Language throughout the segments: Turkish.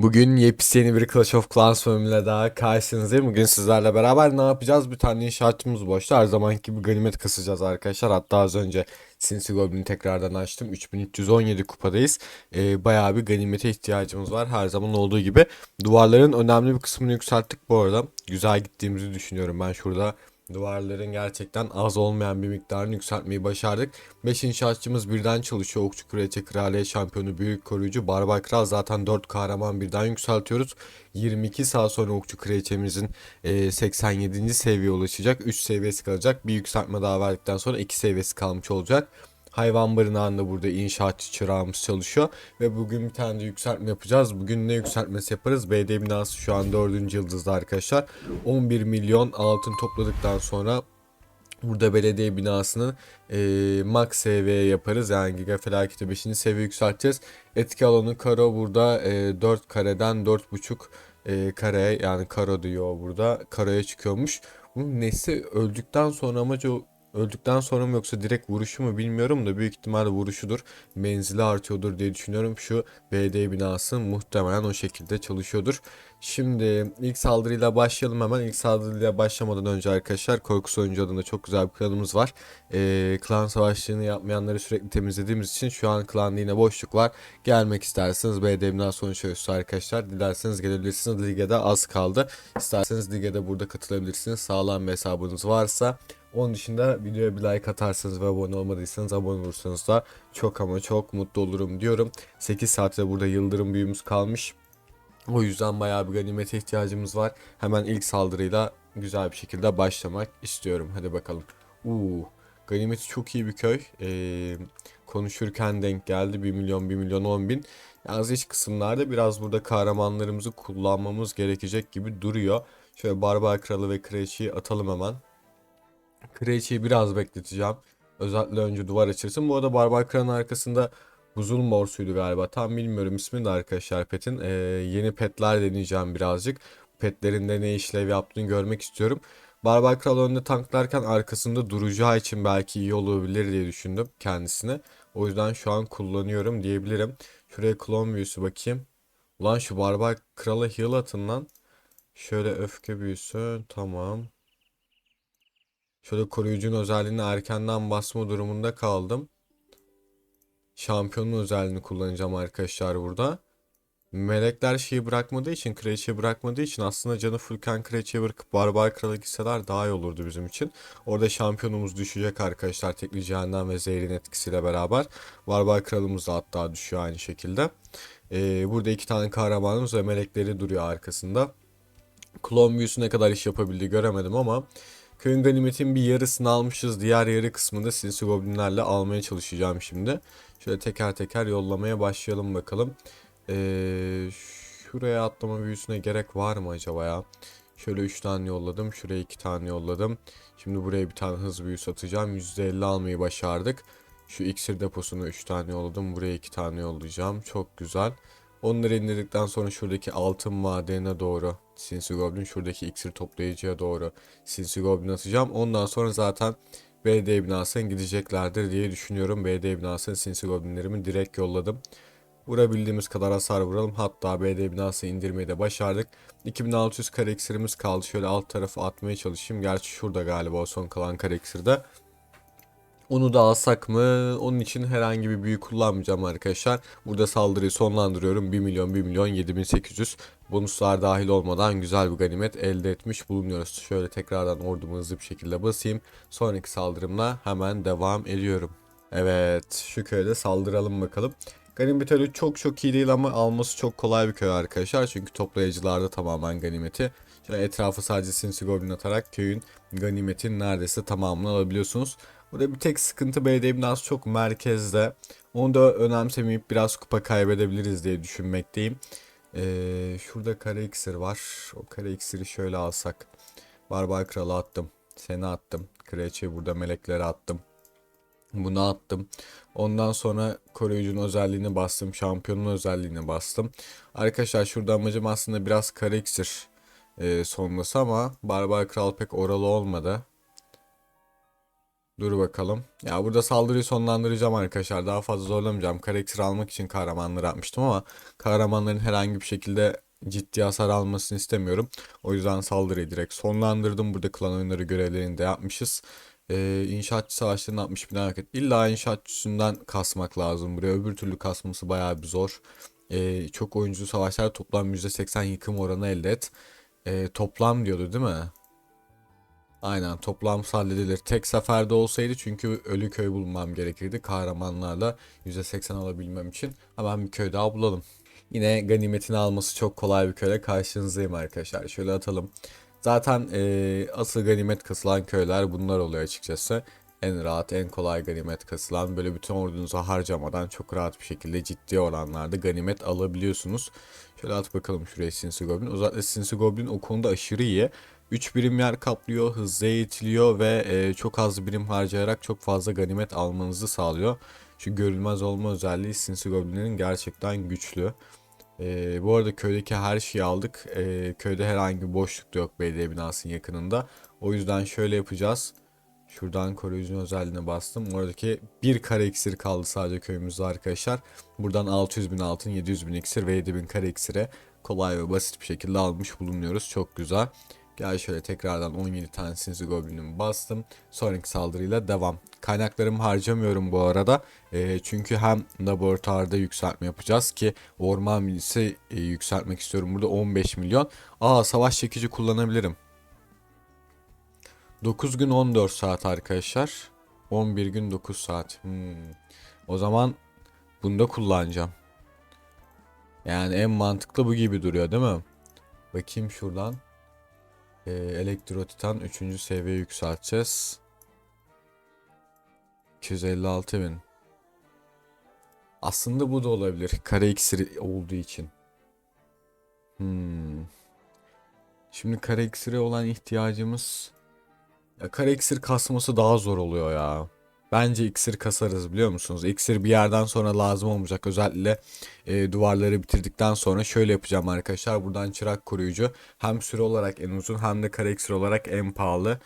Bugün yepyeni bir Clash of Clans bölümüyle daha karşınızdayım. Bugün sizlerle beraber ne yapacağız? Bir tane inşaatçımız boşta. Her zamanki gibi ganimet kasacağız arkadaşlar. Hatta az önce Sinsi Goblin'i tekrardan açtım. 3317 kupadayız. Ee, bayağı bir ganimete ihtiyacımız var. Her zaman olduğu gibi. Duvarların önemli bir kısmını yükselttik bu arada. Güzel gittiğimizi düşünüyorum. Ben şurada Duvarların gerçekten az olmayan bir miktarını yükseltmeyi başardık. 5 inşaatçımız birden çalışıyor. Okçu Kraliçe, Kraliyet Şampiyonu, Büyük Koruyucu, Barbar Kral zaten 4 kahraman birden yükseltiyoruz. 22 saat sonra Okçu Kraliçemizin e, 87. seviyeye ulaşacak. 3 seviyesi kalacak. Bir yükseltme daha verdikten sonra 2 seviyesi kalmış olacak. Hayvan barınağında burada inşaatçı çırağımız çalışıyor. Ve bugün bir tane de yükseltme yapacağız. Bugün ne yükseltmesi yaparız? BD binası şu an 4. yıldızda arkadaşlar. 11 milyon altın topladıktan sonra Burada belediye binasını e, max seviye yaparız. Yani giga felaketi 5. seviye yükselteceğiz. Etki alanı karo burada e, 4 kareden 4.5 e, kareye yani karo diyor burada. Karoya çıkıyormuş. Bunun nesli öldükten sonra amacı öldükten sonra mı yoksa direkt vuruşu mu bilmiyorum da büyük ihtimal vuruşudur. Menzili artıyordur diye düşünüyorum. Şu BD binası muhtemelen o şekilde çalışıyordur. Şimdi ilk saldırıyla başlayalım hemen. İlk saldırıyla başlamadan önce arkadaşlar Korkusu Oyuncu adında çok güzel bir planımız var. Ee, klan savaşçılığını yapmayanları sürekli temizlediğimiz için şu an klanda yine boşluk var. Gelmek isterseniz BDM'den sonuç ölçüsü arkadaşlar. Dilerseniz gelebilirsiniz. Ligede az kaldı. İsterseniz ligede burada katılabilirsiniz. Sağlam bir hesabınız varsa. Onun dışında videoya bir like atarsanız ve abone olmadıysanız abone olursanız da çok ama çok mutlu olurum diyorum. 8 saatte burada yıldırım büyümüz kalmış. O yüzden bayağı bir ganimete ihtiyacımız var. Hemen ilk saldırıyla güzel bir şekilde başlamak istiyorum. Hadi bakalım. Uuu. Ganimeti çok iyi bir köy. Ee, konuşurken denk geldi. 1 milyon 1 milyon 10 bin. Yalnız iç kısımlarda biraz burada kahramanlarımızı kullanmamız gerekecek gibi duruyor. Şöyle Barbar Kralı ve Kraliçeyi atalım hemen. Kraliçeyi biraz bekleteceğim. Özellikle önce duvar açırsın. Bu arada Barbar Kral'ın arkasında Buzul Morsu'ydu galiba. Tam bilmiyorum ismini de arkadaşlar petin. Ee, yeni petler deneyeceğim birazcık. Petlerin de ne işlev yaptığını görmek istiyorum. Barbar Kral önünde tanklarken arkasında duracağı için belki iyi olabilir diye düşündüm kendisine. O yüzden şu an kullanıyorum diyebilirim. Şuraya klon büyüsü bakayım. Ulan şu Barbar Kral'a heal atın lan. Şöyle öfke büyüsü tamam. Şöyle koruyucunun özelliğini erkenden basma durumunda kaldım. Şampiyonun özelliğini kullanacağım arkadaşlar burada. Melekler şeyi bırakmadığı için, kraliçeyi bırakmadığı için aslında canı fullken kraliçeyi bırakıp barbar krala gitseler daha iyi olurdu bizim için. Orada şampiyonumuz düşecek arkadaşlar tekli cehennem ve zehrin etkisiyle beraber. Barbar kralımız da hatta düşüyor aynı şekilde. Ee, burada iki tane kahramanımız ve melekleri duruyor arkasında. Klon büyüsü ne kadar iş yapabildiği göremedim ama Köyün ganimetin bir yarısını almışız. Diğer yarı kısmını sinsi goblinlerle almaya çalışacağım şimdi. Şöyle teker teker yollamaya başlayalım bakalım. Ee, şuraya atlama büyüsüne gerek var mı acaba ya? Şöyle 3 tane yolladım. Şuraya 2 tane yolladım. Şimdi buraya bir tane hız büyüsü atacağım. %50 almayı başardık. Şu iksir deposunu 3 tane yolladım. Buraya 2 tane yollayacağım. Çok güzel. Onları indirdikten sonra şuradaki altın madenine doğru Sinsi Goblin şuradaki iksir toplayıcıya doğru Sinsi Goblin atacağım. Ondan sonra zaten BD binasına gideceklerdir diye düşünüyorum. BD binasına Sinsi Goblinlerimi direkt yolladım. Vurabildiğimiz kadar hasar vuralım. Hatta BD binasını indirmeyi de başardık. 2600 kare iksirimiz kaldı. Şöyle alt tarafı atmaya çalışayım. Gerçi şurada galiba o son kalan kare iksirde. Onu da alsak mı? Onun için herhangi bir büyü kullanmayacağım arkadaşlar. Burada saldırıyı sonlandırıyorum. 1 milyon 1 milyon 7800 bonuslar dahil olmadan güzel bir ganimet elde etmiş bulunuyoruz. Şöyle tekrardan ordumu hızlı bir şekilde basayım. Sonraki saldırımla hemen devam ediyorum. Evet şu köyde saldıralım bakalım. Ganimet öyle çok çok iyi değil ama alması çok kolay bir köy arkadaşlar. Çünkü toplayıcılarda tamamen ganimeti. Şöyle etrafı sadece sinsi goblin atarak köyün ganimetin neredeyse tamamını alabiliyorsunuz. Burada bir tek sıkıntı belediye binası çok merkezde. Onu da önemsemeyip biraz kupa kaybedebiliriz diye düşünmekteyim. Ee, şurada kare iksir var. O kare iksiri şöyle alsak. Barbar kralı attım. Seni attım. Kraliçeyi burada melekleri attım. Bunu attım. Ondan sonra koruyucunun özelliğini bastım. Şampiyonun özelliğini bastım. Arkadaşlar şurada amacım aslında biraz kare iksir e, sonrası ama Barbar Kral pek oralı olmadı. Dur bakalım. Ya burada saldırıyı sonlandıracağım arkadaşlar. Daha fazla zorlamayacağım. Karakter almak için kahramanları atmıştım ama kahramanların herhangi bir şekilde ciddi hasar almasını istemiyorum. O yüzden saldırıyı direkt sonlandırdım. Burada klan oyunları görevlerini de yapmışız. Ee, inşaatçı savaşlarını 60 bin hareket. İlla inşaatçısından kasmak lazım buraya. Öbür türlü kasması bayağı bir zor. Ee, çok oyuncu savaşlar toplam %80 yıkım oranı elde et. Ee, toplam diyordu değil mi? Aynen toplam halledilir. Tek seferde olsaydı çünkü ölü köy bulmam gerekirdi. Kahramanlarla %80 alabilmem için. Hemen bir köy daha bulalım. Yine ganimetini alması çok kolay bir köyle karşınızdayım arkadaşlar. Şöyle atalım. Zaten e, asıl ganimet kasılan köyler bunlar oluyor açıkçası. En rahat, en kolay ganimet kasılan böyle bütün ordunuzu harcamadan çok rahat bir şekilde ciddi oranlarda ganimet alabiliyorsunuz. Şöyle at bakalım şuraya Sinsi Goblin. Özellikle Sinsi Goblin o konuda aşırı iyi. 3 birim yer kaplıyor, hızlı eğitiliyor ve e, çok az birim harcayarak çok fazla ganimet almanızı sağlıyor. Şu görülmez olma özelliği Sinsi Goblin'in gerçekten güçlü. E, bu arada köydeki her şeyi aldık. E, köyde herhangi bir boşluk da yok belediye binasının yakınında. O yüzden şöyle yapacağız. Şuradan koruyucunun özelliğine bastım. Oradaki bir kare iksir kaldı sadece köyümüzde arkadaşlar. Buradan 600 bin altın, 700 bin iksir ve 7000 kare iksire kolay ve basit bir şekilde almış bulunuyoruz. Çok güzel. Gel şöyle tekrardan 17 tane sinsi goblinimi bastım. Sonraki saldırıyla devam. Kaynaklarımı harcamıyorum bu arada. E, çünkü hem laboratuvarda yükseltme yapacağız ki orman milisi e, yükseltmek istiyorum. Burada 15 milyon. Aa savaş çekici kullanabilirim. 9 gün 14 saat arkadaşlar. 11 gün 9 saat. Hmm. O zaman bunu da kullanacağım. Yani en mantıklı bu gibi duruyor değil mi? Bakayım şuradan. Ee, Elektro Titan 3. seviye yükselteceğiz. 256 bin. Aslında bu da olabilir. Kare iksiri olduğu için. Hmm. Şimdi kare iksiri olan ihtiyacımız... Ya kare iksir kasması daha zor oluyor ya. Bence iksir kasarız biliyor musunuz? İksir bir yerden sonra lazım olmayacak. Özellikle e, duvarları bitirdikten sonra şöyle yapacağım arkadaşlar. Buradan çırak koruyucu hem süre olarak en uzun hem de kare iksir olarak en pahalı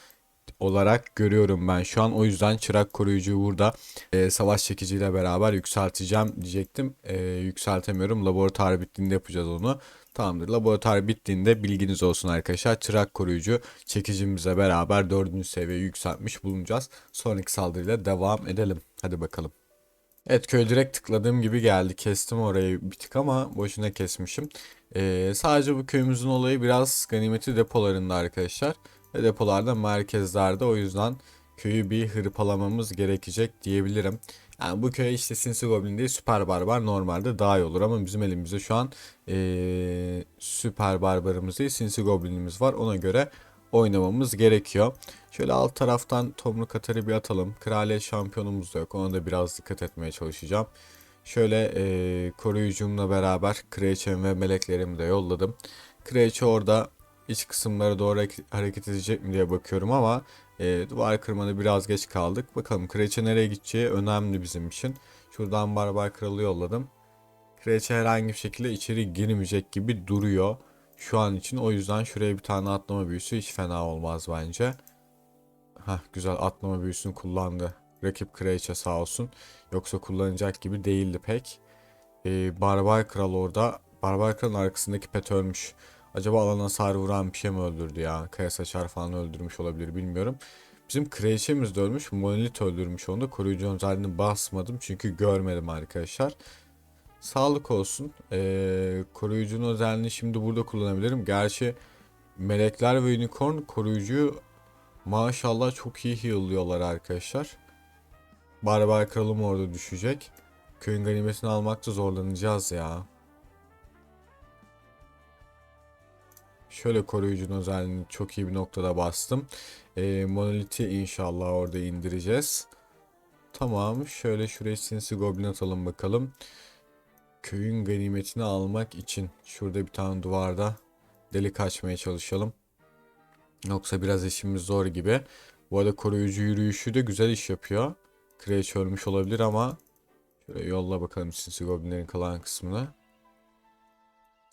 olarak görüyorum ben şu an. O yüzden çırak koruyucuyu burada e, savaş çekiciyle beraber yükselteceğim diyecektim. E, yükseltemiyorum. Laboratuvar bittiğinde yapacağız onu. Tamamdır. Laboratuvar bittiğinde bilginiz olsun arkadaşlar. Çırak koruyucu çekicimizle beraber 4. seviyeye yükseltmiş bulunacağız. Sonraki saldırıyla devam edelim. Hadi bakalım. Evet köy direkt tıkladığım gibi geldi. Kestim orayı bir tık ama boşuna kesmişim. Ee, sadece bu köyümüzün olayı biraz ganimeti depolarında arkadaşlar. Depolarda merkezlerde o yüzden köyü bir hırpalamamız gerekecek diyebilirim. Yani bu köy işte Sinsi Goblin değil Süper Barbar normalde daha iyi olur ama bizim elimizde şu an ee, Süper Barbarımız değil Sinsi Goblin'imiz var. Ona göre oynamamız gerekiyor. Şöyle alt taraftan Tomruk Atar'ı bir atalım. Kraliyet şampiyonumuz da yok. Ona da biraz dikkat etmeye çalışacağım. Şöyle e, koruyucumla beraber Kraliçem ve meleklerimi de yolladım. Kraliçe orada iç kısımlara doğru hareket edecek mi diye bakıyorum ama e, duvar kırmada biraz geç kaldık. Bakalım Kraliçe nereye gideceği önemli bizim için. Şuradan Barbar Kralı yolladım. Kraliçe herhangi bir şekilde içeri girmeyecek gibi duruyor. Şu an için o yüzden şuraya bir tane atlama büyüsü hiç fena olmaz bence. Hah güzel atlama büyüsünü kullandı. Rakip kraliçe sağ olsun. Yoksa kullanacak gibi değildi pek. Ee, Barbar Kral orada. Barbar Kral'ın arkasındaki pet ölmüş. Acaba alana hasar vuran bir şey mi öldürdü ya? Kaya saçar falan öldürmüş olabilir bilmiyorum. Bizim kraliçemiz de ölmüş. Monolit öldürmüş onu da. Koruyucu özelliğini basmadım çünkü görmedim arkadaşlar. Sağlık olsun. Ee, koruyucunun özelliğini şimdi burada kullanabilirim. Gerçi melekler ve unicorn koruyucuyu maşallah çok iyi heal'lıyorlar arkadaşlar. Barbar kralım orada düşecek. Köyün ganimetini almakta zorlanacağız ya. Şöyle koruyucunun özelliğini çok iyi bir noktada bastım. Ee, monoliti inşallah orada indireceğiz. Tamam. Şöyle şuraya sinsi goblin atalım bakalım. Köyün ganimetini almak için şurada bir tane duvarda delik açmaya çalışalım. Yoksa biraz işimiz zor gibi. Bu arada koruyucu yürüyüşü de güzel iş yapıyor. Kraliçe ölmüş olabilir ama şöyle yolla bakalım sinsi goblinlerin kalan kısmını.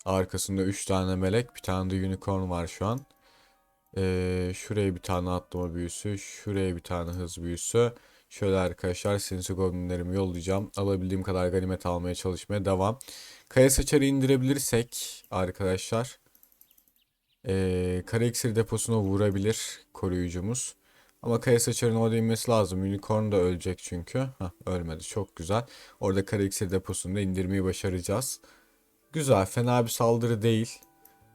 Arkasında 3 tane melek, bir tane de unicorn var şu an. Ee, şuraya bir tane atlama büyüsü. Şuraya bir tane hız büyüsü. Şöyle arkadaşlar sinsi goblinlerimi yollayacağım. Alabildiğim kadar ganimet almaya çalışmaya devam. Kaya saçarı indirebilirsek arkadaşlar. Ee, kara iksir deposuna vurabilir koruyucumuz. Ama kaya saçarının orada inmesi lazım. Unicorn da ölecek çünkü. Hah, ölmedi. Çok güzel. Orada kara iksir deposunu da indirmeyi başaracağız. Güzel. Fena bir saldırı değil.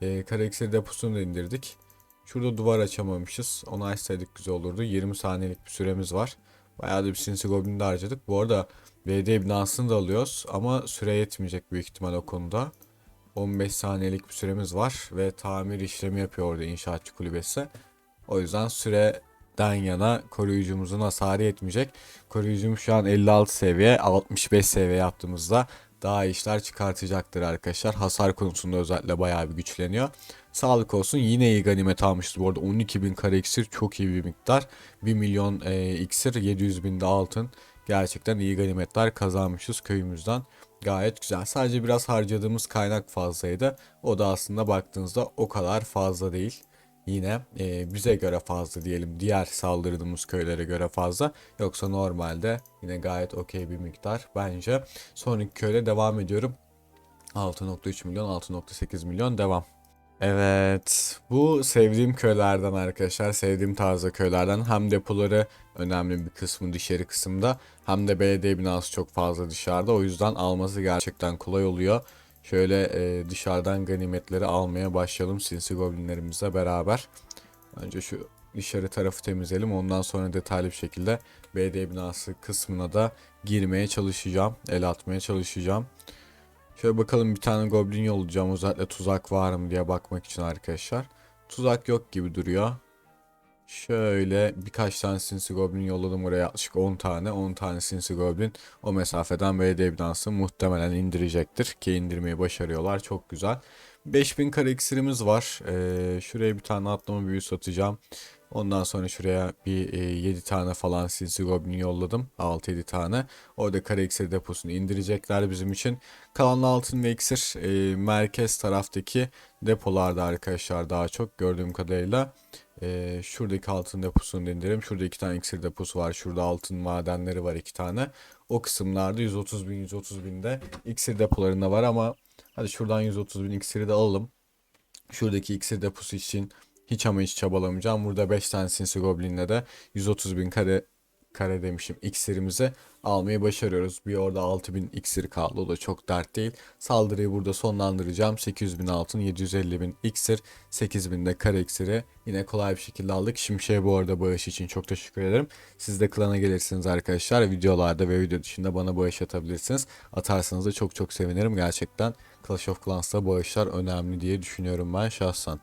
Ee, kara deposunu da indirdik. Şurada duvar açamamışız. Onu açsaydık güzel olurdu. 20 saniyelik bir süremiz var. Bayağı da bir sinsi goblin de harcadık. Bu arada BD binasını da alıyoruz. Ama süre yetmeyecek büyük ihtimal o konuda. 15 saniyelik bir süremiz var. Ve tamir işlemi yapıyor orada inşaatçı kulübesi. O yüzden süreden yana koruyucumuzun hasarı yetmeyecek. Koruyucumuz şu an 56 seviye. 65 seviye yaptığımızda daha işler çıkartacaktır arkadaşlar. Hasar konusunda özellikle bayağı bir güçleniyor. Sağlık olsun yine iyi ganimet almışız bu arada 12.000 kare iksir çok iyi bir miktar. 1 milyon e, iksir 700 bin de altın. Gerçekten iyi ganimetler kazanmışız köyümüzden. Gayet güzel. Sadece biraz harcadığımız kaynak fazlaydı. O da aslında baktığınızda o kadar fazla değil. Yine e, bize göre fazla diyelim. Diğer saldırdığımız köylere göre fazla. Yoksa normalde yine gayet okey bir miktar bence. Sonraki köyle devam ediyorum. 6.3 milyon, 6.8 milyon devam. Evet, bu sevdiğim köylerden arkadaşlar, sevdiğim tarzda köylerden hem depoları önemli bir kısmı dışarı kısımda hem de belediye binası çok fazla dışarıda. O yüzden alması gerçekten kolay oluyor. Şöyle e, dışarıdan ganimetleri almaya başlayalım sinsi goblinlerimizle beraber. Önce şu dışarı tarafı temizleyelim. Ondan sonra detaylı bir şekilde belediye binası kısmına da girmeye çalışacağım. El atmaya çalışacağım. Şöyle bakalım bir tane goblin yollayacağım. Özellikle tuzak var mı diye bakmak için arkadaşlar. Tuzak yok gibi duruyor. Şöyle birkaç tane sinsi goblin yolladım oraya yaklaşık 10 tane. 10 tane sinsi goblin o mesafeden belediye binası muhtemelen indirecektir. Ki indirmeyi başarıyorlar. Çok güzel. 5000 kare iksirimiz var. Ee, şuraya bir tane atlama büyüsü atacağım. Ondan sonra şuraya bir e, 7 tane falan sinsi goblin yolladım. 6-7 tane. Orada kare iksir deposunu indirecekler bizim için. Kalan altın ve iksir e, merkez taraftaki depolarda arkadaşlar daha çok gördüğüm kadarıyla. E, şuradaki altın deposunu da indirelim. Şurada iki tane iksir deposu var. Şurada altın madenleri var iki tane. O kısımlarda 130 bin 130 binde iksir depolarında var ama hadi şuradan 130 bin iksiri de alalım. Şuradaki iksir deposu için hiç ama hiç çabalamayacağım. Burada 5 tane sinsi goblinle de 130 bin kare kare demişim iksirimizi almayı başarıyoruz. Bir orada 6000 iksir kaldı. O da çok dert değil. Saldırıyı burada sonlandıracağım. 800 bin altın, 750 bin iksir, 8000 de kare iksiri yine kolay bir şekilde aldık. Şimşek'e bu arada bağış için çok teşekkür ederim. Siz de klana gelirsiniz arkadaşlar. Videolarda ve video dışında bana bağış atabilirsiniz. Atarsanız da çok çok sevinirim. Gerçekten Clash of Clans'ta bağışlar önemli diye düşünüyorum ben şahsen.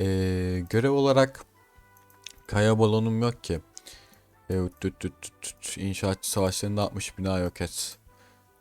Ee, görev olarak kaya balonum yok ki. Evet, tüt tüt tüt tüt. İnşaatçı savaşlarında 60 bina yok et.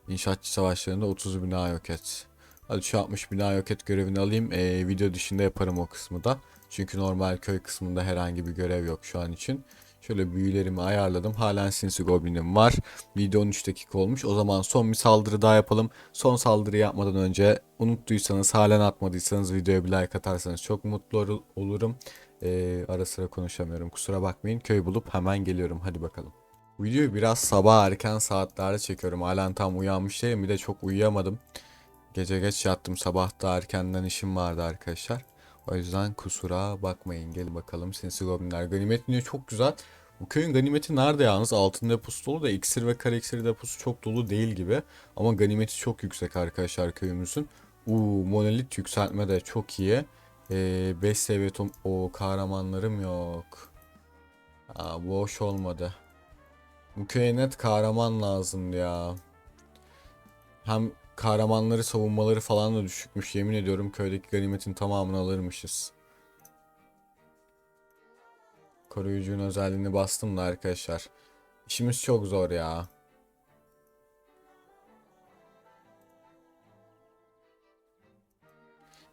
İnşaatçı savaşlarında 30 bina yok et. Hadi şu 60 bina yok et görevini alayım. Ee, video dışında yaparım o kısmı da. Çünkü normal köy kısmında herhangi bir görev yok şu an için. Şöyle büyülerimi ayarladım. Halen sinsi goblinim var. Video 13 dakika olmuş. O zaman son bir saldırı daha yapalım. Son saldırı yapmadan önce unuttuysanız halen atmadıysanız videoya bir like atarsanız çok mutlu ol- olurum. Ee, ara sıra konuşamıyorum. Kusura bakmayın. Köy bulup hemen geliyorum. Hadi bakalım. Videoyu biraz sabah erken saatlerde çekiyorum. Halen tam uyanmış değilim. Bir de çok uyuyamadım. Gece geç yattım. Sabah da erkenden işim vardı arkadaşlar. O yüzden kusura bakmayın. Gelin bakalım sinsi goblinler. Ganimet niye çok güzel. Bu köyün ganimeti nerede yalnız? Altın deposu dolu da iksir ve kare iksir deposu çok dolu değil gibi. Ama ganimeti çok yüksek arkadaşlar köyümüzün. Uuu monolit yükseltme de çok iyi. 5 seviye tom... O kahramanlarım yok. Aa, bu hoş olmadı. Bu köye net kahraman lazımdı ya. Hem kahramanları savunmaları falan da düşükmüş. Yemin ediyorum köydeki ganimetin tamamını alırmışız. Koruyucunun özelliğini bastım da arkadaşlar. İşimiz çok zor ya.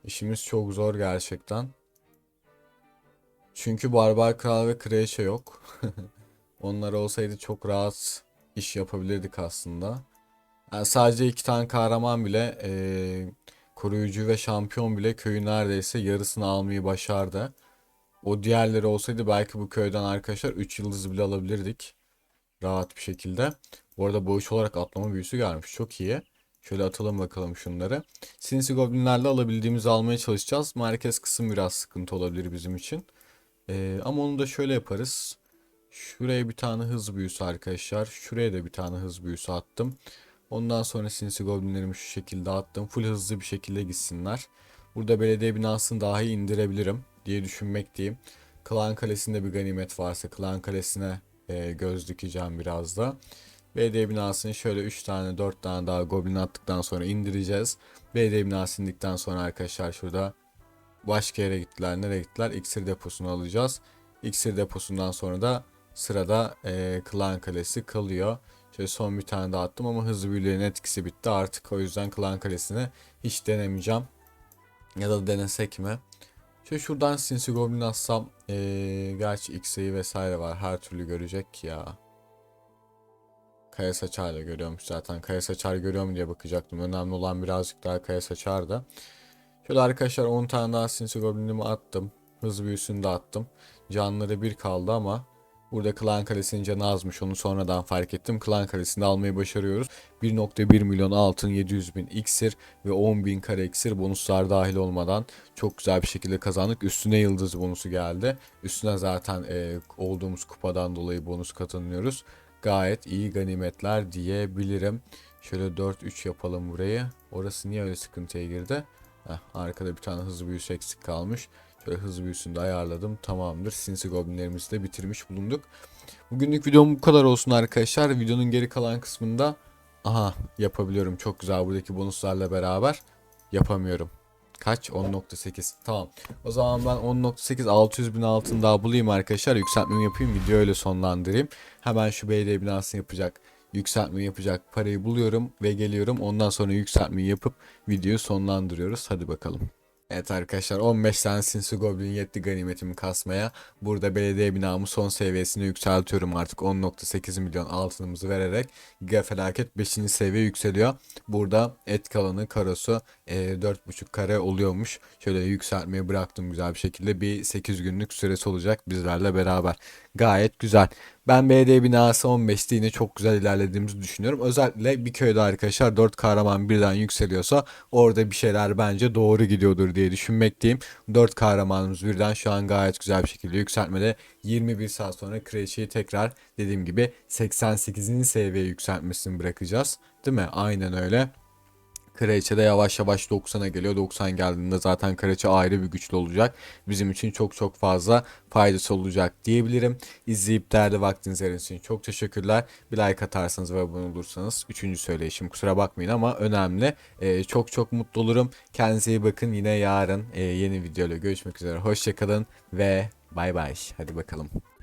İşimiz çok zor gerçekten. Çünkü Barbar Kral ve Kraliçe yok. Onlar olsaydı çok rahat iş yapabilirdik aslında. Yani sadece iki tane kahraman bile eee, koruyucu ve şampiyon bile köyün neredeyse yarısını almayı başardı. O diğerleri olsaydı belki bu köyden arkadaşlar 3 yıldız bile alabilirdik. Rahat bir şekilde. Bu arada boğuş olarak atlama büyüsü gelmiş. Çok iyi. Şöyle atalım bakalım şunları. Sinsi Goblinlerle alabildiğimizi almaya çalışacağız. Merkez kısım biraz sıkıntı olabilir bizim için. Ee, ama onu da şöyle yaparız. Şuraya bir tane hız büyüsü arkadaşlar. Şuraya da bir tane hız büyüsü attım. Ondan sonra sinsi goblinlerimi şu şekilde attım. Full hızlı bir şekilde gitsinler. Burada belediye binasını dahi indirebilirim diye düşünmekteyim. Klan Kalesi'nde bir ganimet varsa Klan Kalesi'ne e, göz dikeceğim biraz da. Belediye binasını şöyle 3 tane 4 tane daha goblin attıktan sonra indireceğiz. Belediye binası indikten sonra arkadaşlar şurada başka yere gittiler. Nereye gittiler? İksir deposunu alacağız. İksir deposundan sonra da sırada e, Klan Kalesi kalıyor. Şöyle son bir tane daha attım ama hızlı büyülerin etkisi bitti. Artık o yüzden Klan Kalesi'ni hiç denemeyeceğim. Ya da denesek mi? Şöyle şuradan Sinsi Goblin atsam e, gerçi X'yi vesaire var. Her türlü görecek ya. Kaya Saçar'la görüyormuş zaten. Kaya Saçar görüyor mu diye bakacaktım. Önemli olan birazcık daha Kaya Saçar'da. Şöyle arkadaşlar 10 tane daha Sinsi Goblin'imi attım. Hız büyüsünü de attım. Canları bir kaldı ama burada Klan Kalesi'nin canı azmış. Onu sonradan fark ettim. Klan Kalesi'ni almayı başarıyoruz. 1.1 milyon altın, 700 bin iksir ve 10 bin kare iksir bonuslar dahil olmadan çok güzel bir şekilde kazandık. Üstüne yıldız bonusu geldi. Üstüne zaten e, olduğumuz kupadan dolayı bonus kazanıyoruz. Gayet iyi ganimetler diyebilirim. Şöyle 4-3 yapalım burayı. Orası niye öyle sıkıntıya girdi? Heh, arkada bir tane hızlı büyüsü eksik kalmış. Şöyle hızlı büyüsünü de ayarladım. Tamamdır. Sinsi Goblinlerimizi de bitirmiş bulunduk. Bugünlük videom bu kadar olsun arkadaşlar. Videonun geri kalan kısmında aha yapabiliyorum. Çok güzel buradaki bonuslarla beraber yapamıyorum. Kaç? 10.8. Tamam. O zaman ben 10.8 600 bin altın daha bulayım arkadaşlar. Yükseltmemi yapayım. Video öyle sonlandırayım. Hemen şu belediye binasını yapacak yükseltme yapacak parayı buluyorum ve geliyorum. Ondan sonra yükseltmeyi yapıp videoyu sonlandırıyoruz. Hadi bakalım. Evet arkadaşlar 15 tane Sinsi Goblin yetti ganimetimi kasmaya. Burada belediye binamı son seviyesine yükseltiyorum artık 10.8 milyon altınımızı vererek. Giga felaket 5. seviye yükseliyor. Burada et kalanı karosu e, 4.5 kare oluyormuş. Şöyle yükseltmeyi bıraktım güzel bir şekilde. Bir 8 günlük süresi olacak bizlerle beraber. Gayet güzel. Ben belediye binası 15'te yine çok güzel ilerlediğimizi düşünüyorum. Özellikle bir köyde arkadaşlar 4 kahraman birden yükseliyorsa orada bir şeyler bence doğru gidiyordur diye düşünmekteyim. 4 kahramanımız birden şu an gayet güzel bir şekilde yükseltmede. 21 saat sonra Kraliçeyi tekrar dediğim gibi 88. seviyeye yükseltmesini bırakacağız. Değil mi? Aynen öyle. Kraliçe de yavaş yavaş 90'a geliyor. 90 geldiğinde zaten Kraliçe ayrı bir güçlü olacak. Bizim için çok çok fazla faydası olacak diyebilirim. İzleyip değerli vaktiniz için çok teşekkürler. Bir like atarsanız ve abone olursanız. Üçüncü söyleyişim kusura bakmayın ama önemli. Ee, çok çok mutlu olurum. Kendinize iyi bakın. Yine yarın e, yeni videoyla görüşmek üzere. Hoşçakalın ve bay bay. Hadi bakalım.